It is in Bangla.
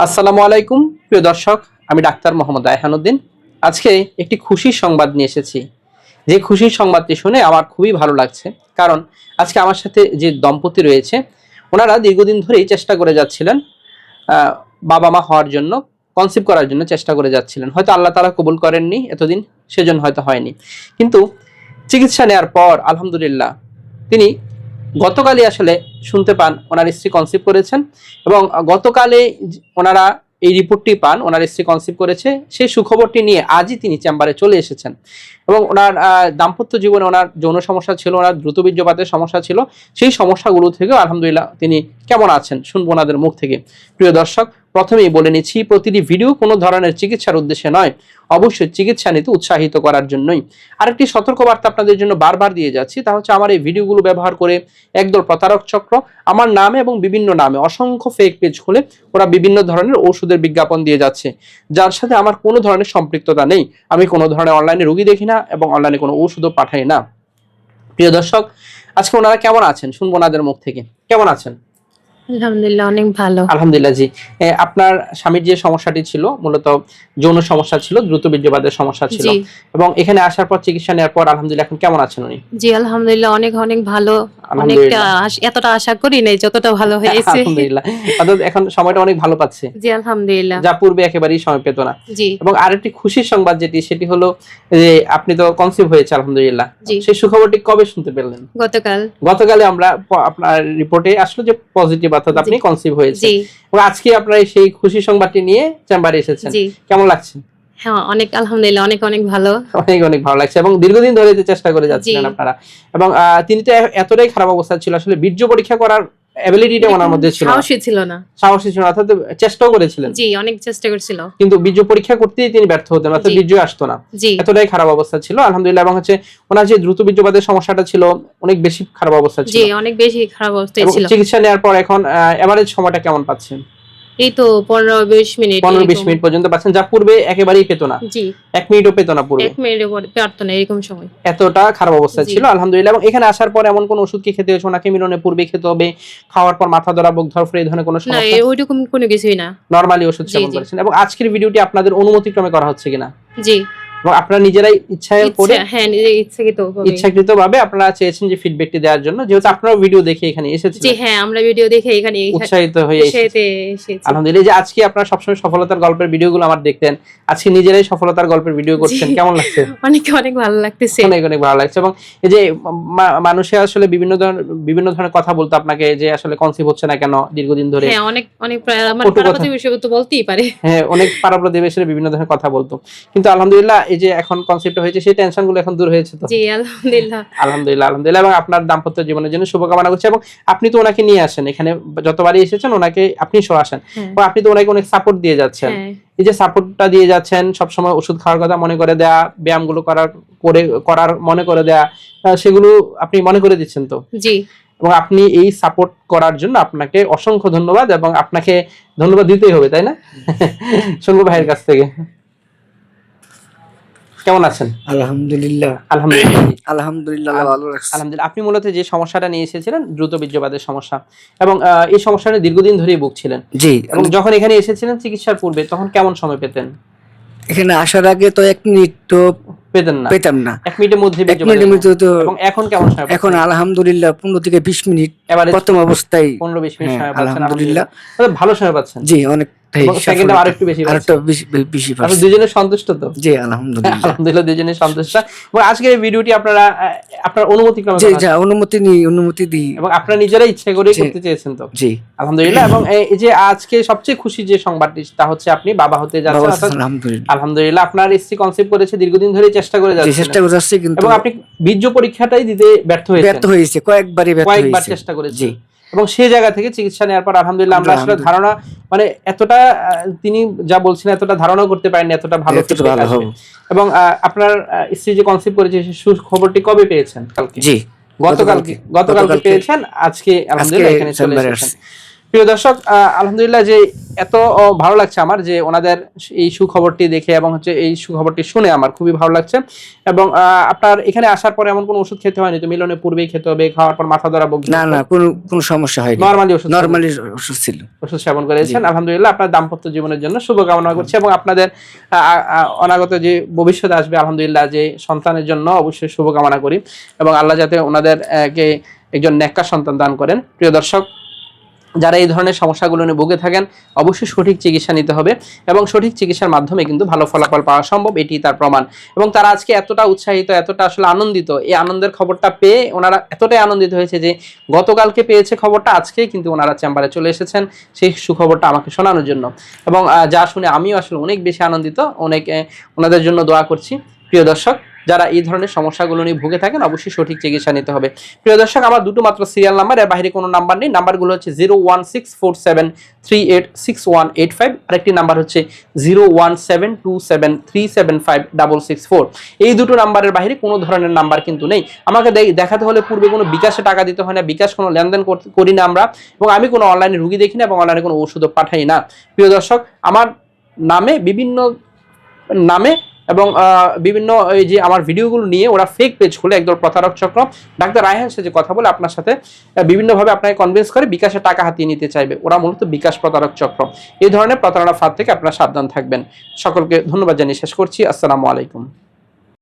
আসসালামু আলাইকুম, প্রিয় দর্শক, আমি ডাক্তার মোহাম্মদ রায়হানুদ্দিন। আজকে একটি খুশির সংবাদ নিয়ে এসেছি। যে খুশির সংবাদটি শুনে আমার খুবই ভালো লাগছে, কারণ আজকে আমার সাথে যে দম্পতি রয়েছে, ওনারা দীর্ঘদিন ধরেই চেষ্টা করে যাচ্ছিলেন বাবা মা হওয়ার জন্য কনসিভ করার জন্য চেষ্টা করে যাচ্ছিলেন। হয়তো আল্লাহ তারা কবুল করেননি এতদিন, সেজন্য হয়তো হয়নি। কিন্তু চিকিৎসা নেওয়ার পর, আলহামদুলিল্লাহ, তিনি গতকালই আসলে শুনতে পান, ওনার স্ত্রী কনসিভ করেছেন এবং গতকালে ওনারা এই রিপোর্টটি পান, ওনার স্ত্রী কনসিভ করেছে, সেই সুখবরটি নিয়ে আজই তিনি চেম্বারে চলে এসেছেন। এবং ওনার দাম্পত্য জীবনে ওনার যৌন সমস্যা ছিল, ওনার দ্রুত বীর্যপাতের সমস্যা ছিল, সেই সমস্যাগুলো থেকেও আলহামদুলিল্লাহ তিনি কেমন আছেন, শুনব ওনাদের মুখ থেকে। প্রিয় দর্শক প্রথমেই বলে নিচ্ছি, প্রতিটি ভিডিও কোনো ধরনের চিকিৎসার উদ্দেশ্যে নয়। অবশ্যই চিকিৎসা নিতে উৎসাহিত করার জন্যই। আরেকটি সতর্কবার্তা আপনাদের জন্য বারবার দিয়ে যাচ্ছি, তা হচ্ছে আমার এই ভিডিওগুলো ব্যবহার করে একদল প্রতারক চক্র, আমার নামে এবং বিভিন্ন নামে অসংখ্য ফেক পেজ খুলে ওরা বিভিন্ন ধরনের ওষুধের বিজ্ঞাপন দিয়ে যাচ্ছে। যার সাথে আমার কোনো ধরনের সম্পৃক্ততা নেই। আমি কোনো ধরনের অনলাইনে রুগী দেখি না এবং অনলাইনে কোনো ওষুধও পাঠাই না। প্রিয় দর্শক, আজকে ওনারা কেমন আছেন? শুনব ওনাদের মুখ থেকে। কেমন আছেন? আলহামদুলিল্লাহ অনেক ভালো। আলহামদুলিল্লাহ জি। আপনার স্বামীর যে সমস্যাটি ছিল মূলত যৌন সমস্যা ছিল দ্রুত বীর্যপাতের সমস্যা ছিল। এবং এখানে আসার পর চিকিৎসা নেওয়ার পর আলহামদুলিল্লাহ এখন কেমন আছেন উনি? জি আলহামদুলিল্লাহ অনেক অনেক ভালো। অনেকটা এতটা আশা করি নাই যতটা ভালো হয়েছে। আলহামদুলিল্লাহ। অর্থাৎ এখন সময়টা অনেক ভালো পাচ্ছে। জি আলহামদুলিল্লাহ। যা পূর্বে একেবারেই সময় পেত না। জি। এবং আরেকটি খুশির সংবাদ যেটি সেটি হলো যে আপনি তো কনসিভ হয়েছে আলহামদুলিল্লাহ। সেই সুখবরটি কবে শুনতে পেলেন? গতকাল। গতকালে আমরা আপনার রিপোর্টে আসলো যে পজিটিভ অর্থাৎ আপনি কনসিভ হয়েছে এবং আজকে আপনার সেই খুশি সংবাদটি নিয়ে চেম্বারে এসেছেন। কেমন লাগছে? হ্যাঁ অনেক আলহামদুলিল্লাহ অনেক অনেক ভালো। অনেক অনেক ভালো লাগছে এবং দীর্ঘদিন ধরে চেষ্টা করে যাচ্ছিলেন আপনারা। এবং তিনি তো এতটাই খারাপ অবস্থা ছিল আসলে বীর্য পরীক্ষা করার অ্যাবিলিটিটা ওনার মধ্যে ছিল সাহসী ছিল না। সাহসী ছিল অর্থাৎ চেষ্টাও করেছিলেন। জি অনেক চেষ্টা করছিল। কিন্তু বীর্য পরীক্ষা করতেই তিনি ব্যর্থ হতেন অর্থাৎ জি। বীর্য আসতো না। এতটাই খারাপ অবস্থা ছিল আলহামদুলিল্লাহ এবং হচ্ছে ওনার যে দ্রুত বীর্যপাতের সমস্যাটা ছিল অনেক বেশি খারাপ অবস্থা জি ছিল। অনেক বেশি খারাপ অবস্থা ছিল। চিকিৎসা নেওয়ার পর এখন এভারেজ সময়টা কেমন পাচ্ছেন? এই তো পনেরো বিশ মিনিট পনেরো বিশ মিনিট পর্যন্ত পাচ্ছেন যা পূর্বে একেবারেই পেত না। জি। এক মিনিটও পেত না পূর্বে। এক মিনিটও পেত না এরকম সময়। এতটা খারাপ অবস্থা ছিল আলহামদুলিল্লাহ। এবং এখানে আসার পর এমন কোন ওষুধ কি খেতে হয়েছে? ওনাকে মিলনে পূর্বে খেতে হবে খাওয়ার পর মাথা ধরা বুক ধরফরে এই ধরনের কোনো সমস্যা? না ওইরকম কোনো কিছুই না। নরমালি ওষুধ সেবন করেছেন। এবং আজকের ভিডিওটি আপনাদের অনুমতি ক্রমে করা হচ্ছে কিনা? জি। এবং আপনারা নিজেরাই ইচ্ছায় করে হ্যাঁ নিজে ইচ্ছাকৃত। ইচ্ছাকৃত ভাবে আপনারা চেয়েছেন যে ফিডব্যাকটি দেওয়ার জন্য। যেহেতু আপনারা ভিডিও দেখে এখানে জি হ্যাঁ আমরা ভিডিও দেখে এখানে উৎসাহিত হয়ে এসেছেন। এসেছি। আলহামদুলিল্লাহ যে আজকে আপনারা সবসময় সফলতার গল্পের ভিডিওগুলো আমার দেখতেন আজকে নিজেরাই সফলতার গল্পের ভিডিও করছেন। কেমন লাগছে? অনেক অনেক ভালো লাগতেছে। অনেক অনেক ভালো লাগছে। এবং এই যে মানুষে আসলে বিভিন্ন ধরনের বিভিন্ন ধরনের কথা বলতো আপনাকে যে আসলে কনসিভ হচ্ছে না কেন দীর্ঘদিন ধরে। হ্যাঁ অনেক অনেক প্রায় আমার কথা। পারাপাতি বিষয় তো বলতেই পারে। হ্যাঁ অনেক পাড়া প্রতিবেশীরা বিভিন্ন ধরনের কথা বলতো। কিন্তু আলহামদুলিল্লাহ এই যে এখন কনসেপ্ট হয়েছে সেই টেনশনগুলো এখন দূর হয়েছে তো। জি আলহামদুলিল্লাহ। আলহামদুলিল্লাহ আলহামদুলিল্লাহ। এবং আপনার দাম্পত্য জীবনের জন্য শুভকামনা করছি এবং আপনি তো ওনাকে নিয়ে আসেন এখানে যতবারই এসেছেন ওনাকে আপনি সহ আসেন। হ্যাঁ। আপনি তো ওনাকে অনেক সাপোর্ট দিয়ে যাচ্ছেন। হ্যাঁ। এই যে সাপোর্টটা দিয়ে যাচ্ছেন সবসময় ওষুধ খাওয়ার কথা মনে করে দেয়া ব্যায়ামগুলো করার করে করার মনে করে দেয়া সেগুলো আপনি মনে করে দিচ্ছেন তো? জি। এবং আপনি এই সাপোর্ট করার জন্য আপনাকে অসংখ্য ধন্যবাদ এবং আপনাকে ধন্যবাদ দিতেই হবে তাই না? শুনব ভাইয়ের কাছ থেকে। কেমন আছেন? আলহামদুলিল্লাহ। আলহামদুলিল্লাহ। আলহামদুলিল্লাহ ভালো আলহামদুলিল্লাহ। আপনি মূলত যে সমস্যাটা নিয়ে এসেছিলেন দ্রুত বীর্যপাতের সমস্যা এবং এই সমস্যাটা দীর্ঘদিন ধরেই ভুগছিলেন। জি এবং যখন এখানে এসেছিলেন চিকিৎসার পূর্বে তখন কেমন সময় পেতেন? এখানে আসার আগে তো এক মিনিট তো পেতেন না। পেতাম না। এক মিনিটের মধ্যে এক মিনিটের মধ্যে তো এবং এখন কেমন সময় এখন আলহামদুলিল্লাহ পনেরো থেকে বিশ মিনিট এবারে প্রথম অবস্থায়। পনেরো বিশ মিনিট হ্যাঁ, পাচ্ছেন। আলহামদুলিল্লাহ। ভালো সময় পাচ্ছেন। জি অনেকটাই এবং second time আরেকটু বেশি আর একটু বেশি বেশি আপনি দুজনে সন্তুষ্ট তো? জি আলহামদুলিল্লাহ। আলহামদুলিল্লাহ দুজনে সন্তুষ্ট। এবং আজকের এই ভিডিওটি আপনারা আহ, আপনার অনুমতি ক্রমে জি করা অনুমতি নি অনুমতি দিই। এবং আপনারা নিজেরাই ইচ্ছা করে করতে চেয়েছেন তো? জি। আলহামদুলিল্লাহ এবং এই যে আজকে সবচেয়ে খুশি যে সংবাদটি তা হচ্ছে আপনি বাবা হতে যাচ্ছেন আলহামদুলিল্লাহ। আলহামদুলিল্লাহ আপনার স্ত্রী কনসেপ্ট করেছে দীর্ঘদিন ধরে চেষ্টা করে যাচ্ছেন। চেষ্টা করে যাচ্ছি কিন্তু এবং আপনি বীর্য পরীক্ষাটাই দিতে ব্যর্থ হয়েছেন। ব্যর্থ হয়েছে কয়েকবারই ব্যর্থ কয়েকবার চেষ্টা করেছি জি। এবং সেই জায়গা থেকে চিকিৎসা নেওয়ার পর আলহামদুলিল্লাহ আমরা আসলে ধারণা মানে এতটা তিনি যা বলছেন এতটা ধারণা করতে পারেননি এতটা ভালো। এবং আপনার স্ত্রী যে কনসেপ্ট করেছে সেই সুখবরটি কবে পেয়েছেন কালকে জি গতকালকে গতকালকে। পেয়েছেন আজকে আলহামদুলিল্লাহ এখানে চলে এসেছেন। প্রিয় দর্শক আহ, আলহামদুলিল্লাহ যে এত ভালো লাগছে আমার যে ওনাদের এই সুখবরটি দেখে এবং হচ্ছে এই সুখবরটি শুনে আমার খুবই ভালো লাগছে। এবং আপনার এখানে আসার পরে এমন কোনো ওষুধ খেতে হয়নি? তো মিলনের পূর্বেই খেতে হবে খাওয়ার পর মাথা ধরা না না কোনো কোনো সমস্যা হয়নি। নর্মালি ওষুধ নর্মালি ওষুধ ছিল। ওষুধ সেবন করেছেন। আলহামদুলিল্লাহ আপনার দাম্পত্য জীবনের জন্য শুভকামনা করছি এবং আপনাদের অনাগত যে ভবিষ্যৎ আসবে আলহামদুলিল্লাহ যে সন্তানের জন্য অবশ্যই শুভকামনা করি এবং আল্লাহ যাতে ওনাদের আহ, কে একজন নেককার সন্তান দান করেন। প্রিয় দর্শক যারা এই ধরনের সমস্যাগুলো নিয়ে ভুগে থাকেন, অবশ্যই সঠিক চিকিৎসা নিতে হবে এবং সঠিক চিকিৎসার মাধ্যমে কিন্তু ভালো ফলাফল পাওয়া সম্ভব এটি তার প্রমাণ। এবং তারা আজকে এতটা উৎসাহিত, এতটা আসলে আনন্দিত, এই আনন্দের খবরটা পেয়ে ওনারা এতটাই আনন্দিত হয়েছে যে গতকালকে পেয়েছে খবরটা, আজকেই কিন্তু ওনারা চেম্বারে চলে এসেছেন সেই সুখবরটা আমাকে শোনানোর জন্য। এবং যা শুনে আমিও আসলে অনেক বেশি আনন্দিত, অনেক ওনাদের জন্য দোয়া করছি। প্রিয় দর্শক যারা এই ধরনের সমস্যাগুলো নিয়ে ভুগে থাকেন, অবশ্যই সঠিক চিকিৎসা নিতে হবে। প্রিয় দর্শক, আমার দুটো মাত্র সিরিয়াল নাম্বার এর বাইরে কোনো নাম্বার নেই। নাম্বারগুলো হচ্ছে zero one six four seven three eight six one eight five আরেকটি নাম্বার হচ্ছে zero one seven two seven three seven five double six four এই দুটো নাম্বারের বাইরে কোনো ধরনের নাম্বার কিন্তু নেই। আমাকে দেখাতে হলে পূর্বে কোনো বিকাশে টাকা দিতে হয় না, বিকাশ কোনো লেনদেন করি না আমরা। এবং আমি কোনো অনলাইনে রুগী দেখি না এবং অনলাইনে কোনো ওষুধও পাঠাই না। প্রিয় দর্শক, আমার নামে বিভিন্ন নামে এবং বিভিন্ন এই যে আমার ভিডিওগুলো নিয়ে ওরা ফেক পেজ খুলে একদল প্রতারক চক্র, ডাক্তার রায়হান সে যে কথা বলে আপনার সাথে বিভিন্নভাবে আপনাকে কনভিন্স করে বিকাশে টাকা হাতিয়ে নিতে চাইবে। ওরা মূলত বিকাশ প্রতারক চক্র। এই ধরনের প্রতারণা ফাঁদ থেকে আপনারা সাবধান থাকবেন। সকলকে ধন্যবাদ জানিয়ে শেষ করছি। আসসালামু আলাইকুম।